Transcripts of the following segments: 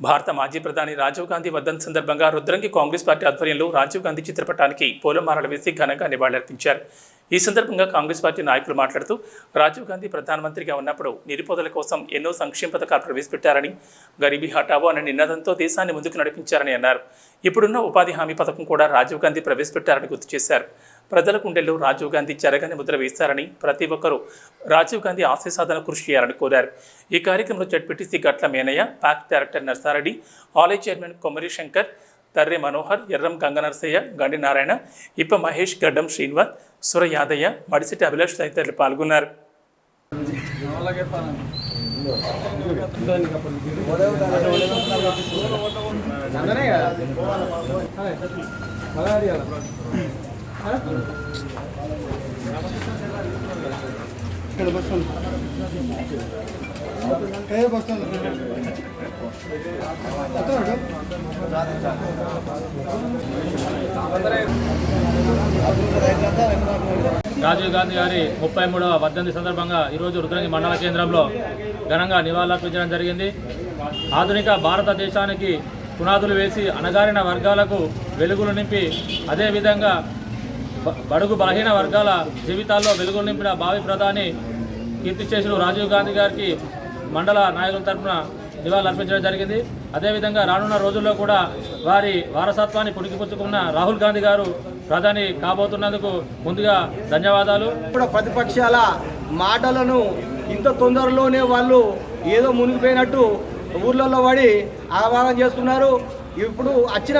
భారత మాజీ ప్రధాని రాజీవ్ గాంధీ వర్ధన్ సందర్భంగా రుద్రంగి కాంగ్రెస్ పార్టీ ఆధ్వర్యంలో రాజీవ్ గాంధీ చిత్రపటానికి పూలమాలలు వేసి ఘనంగా నివాళులర్పించారు. ఈ సందర్భంగా కాంగ్రెస్ పార్టీ నాయకులు మాట్లాడుతూ రాజీవ్ గాంధీ ప్రధానమంత్రిగా ఉన్నప్పుడు నిరుపేదల కోసం ఎన్నో సంక్షేమ పథకాలు ప్రవేశపెట్టారని గరీబీ హటావో అనే నినాదంతో దేశాన్ని ముందుకు నడిపించారని అన్నారు. ఇప్పుడున్న ఉపాధి హామీ పథకం కూడా రాజీవ్ గాంధీ ప్రవేశపెట్టారని గుర్తు చేశారు. ప్రజల గుండెల్లో రాజీవ్ గాంధీ చెరగని ముద్ర వేస్తారని ప్రతి ఒక్కరూ రాజీవ్ గాంధీ ఆశయ సాధన కృషి చేయాలని కోరారు. ఈ కార్యక్రమంలో జడ్పీటీసీ గట్ల మేనయ్య ప్యాక్ డైరెక్టర్ నర్సారెడ్డి ఆలయ చైర్మన్ కొమరి శంకర్ తర్రె మనోహర్ ఎర్రం గంగనరసయ్య గండి నారాయణ ఇప్ప మహేష్ గడ్డం శ్రీనివాస్ సుర యాదయ్య మడిసిటి అభిలాష్ తదితరులు పాల్గొన్నారు. ఇక్కడ రాజీవ్ గాంధీ గారి ముప్పై మూడవ వర్ధంతి సందర్భంగా ఈరోజు రుద్రంగి మండల కేంద్రంలో ఘనంగా నివాళులర్పించడం జరిగింది. ఆధునిక భారతదేశానికి పునాదులు వేసి అణగారిన వర్గాలకు వెలుగులు నింపి అదేవిధంగా బడుగు బలహీన వర్గాల జీవితాల్లో వెలుగులు నింపిన భావి ప్రధాని కీర్తిశేషులు రాజీవ్ గాంధీ గారికి మండల నాయకుల తరఫున నివాళులు అర్పించడం జరిగింది. అదేవిధంగా రానున్న రోజుల్లో కూడా వారి వారసత్వాన్ని పుడికిపుచ్చుకున్న రాహుల్ గాంధీ గారు ప్రధాని కాబోతున్నందుకు ముందుగా ధన్యవాదాలు. ఇప్పుడు ప్రతిపక్షాల మాటలను ఇంత తొందరలోనే వాళ్ళు ఏదో మునిగిపోయినట్టు ఊర్లలో పడి ఆహ్వానం చేస్తున్నారు. ఇప్పుడు వచ్చిన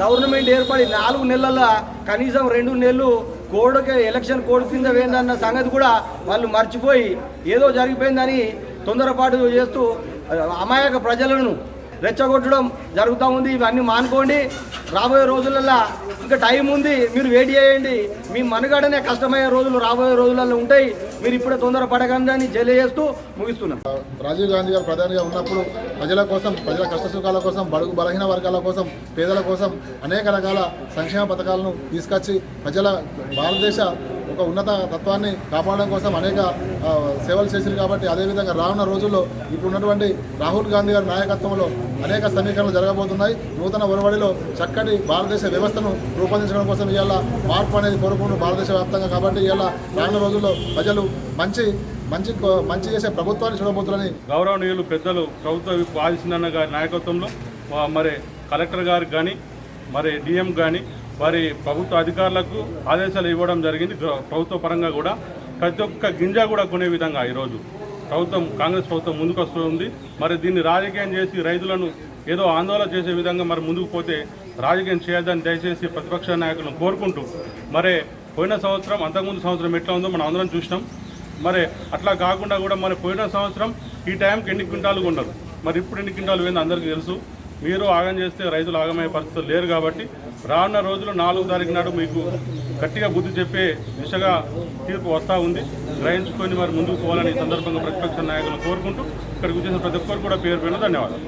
గవర్నమెంట్ ఏర్పడి నాలుగు నెలల కనీసం రెండు నెలలు కోడ్కి ఎలక్షన్ కోడ్ కింద వేందన్న సంగతి కూడా వాళ్ళు మర్చిపోయి ఏదో జరిగిపోయిందని తొందరపాటు చేస్తూ అమాయక ప్రజలను రెచ్చగొట్టడం జరుగుతూ ఉంది. ఇవన్నీ మానుకోండి. రాబోయే రోజులల్లో ఇంకా టైం ఉంది. మీరు వెయిట్ చేయండి. మీ మనుగడనే కష్టమయ్యే రోజులు రాబోయే రోజులలో ఉంటాయి. మీరు ఇప్పుడే తొందర పడకండి తెలియజేస్తూ ముగిస్తున్నాం. రాజీవ్ గాంధీ గారు ప్రధానిగా ఉన్నప్పుడు ప్రజల కోసం ప్రజల కష్టసుఖాల కోసం బడుగు బలహీన వర్గాల కోసం పేదల కోసం అనేక రకాల సంక్షేమ పథకాలను తీసుకొచ్చి ప్రజల భారతదేశ ఒక ఉన్నత తత్వాన్ని కాపాడడం కోసం అనేక సేవలు చేసింది కాబట్టి అదేవిధంగా రానున్న రోజుల్లో ఇప్పుడు ఉన్నటువంటి రాహుల్ గాంధీ గారి నాయకత్వంలో అనేక సమీకరణలు జరగబోతున్నాయి. నూతన ఒరవడిలో చక్కటి భారతదేశ వ్యవస్థను రూపొందించడం కోసం ఇవాళ మార్పు అనేది కోరుకుంటూ భారతదేశ వ్యాప్తంగా కాబట్టి ఇవాళ రానున్న రోజుల్లో ప్రజలు మంచి మంచి మంచి చేసే ప్రభుత్వాన్ని చూడబోతున్నారని గౌరవనీయులు పెద్దలు ప్రభుత్వ విప్ గారి నాయకత్వంలో మరి కలెక్టర్ గారికి కానీ మరి డిఎం కానీ మరి ప్రభుత్వ అధికారులకు ఆదేశాలు ఇవ్వడం జరిగింది. ప్రభుత్వ పరంగా కూడా ప్రతి ఒక్క గింజ కూడా కొనే విధంగా ఈరోజు ప్రభుత్వం కాంగ్రెస్ ప్రభుత్వం ముందుకు వస్తుంది మరి దీన్ని రాజకీయం చేసి రైతులను ఏదో ఆందోళన చేసే విధంగా మరి ముందుకు పోతే రాజకీయం చేయొద్దని దయచేసి ప్రతిపక్ష నాయకులను కోరుకుంటూ మరి పోయిన సంవత్సరం అంతకుముందు సంవత్సరం ఎట్లా ఉందో మనం అందరం చూసినాం. మరి అట్లా కాకుండా కూడా మరి పోయిన సంవత్సరం ఈ టైంకి ఎన్ని క్వింటాలు ఉండదు మరి ఇప్పుడు ఎన్ని క్వింటాలు పోయింది అందరికీ తెలుసు. మీరు ఆగం చేస్తే రైతులు ఆగమయ్యే పరిస్థితులు లేరు కాబట్టి రానున్న రోజులు నాలుగు తారీఖు నాడు మీకు గట్టిగా బుద్ధి చెప్పే దిశగా తీర్పు వస్తూ ఉంది. గ్రహించుకొని వారు ముందుకు పోవాలని ఈ సందర్భంగా ప్రతిపక్ష నాయకులను కోరుకుంటూ ఇక్కడికి వచ్చేసిన ప్రతి ఒక్కరు కూడా పేరు పేరు ధన్యవాదాలు.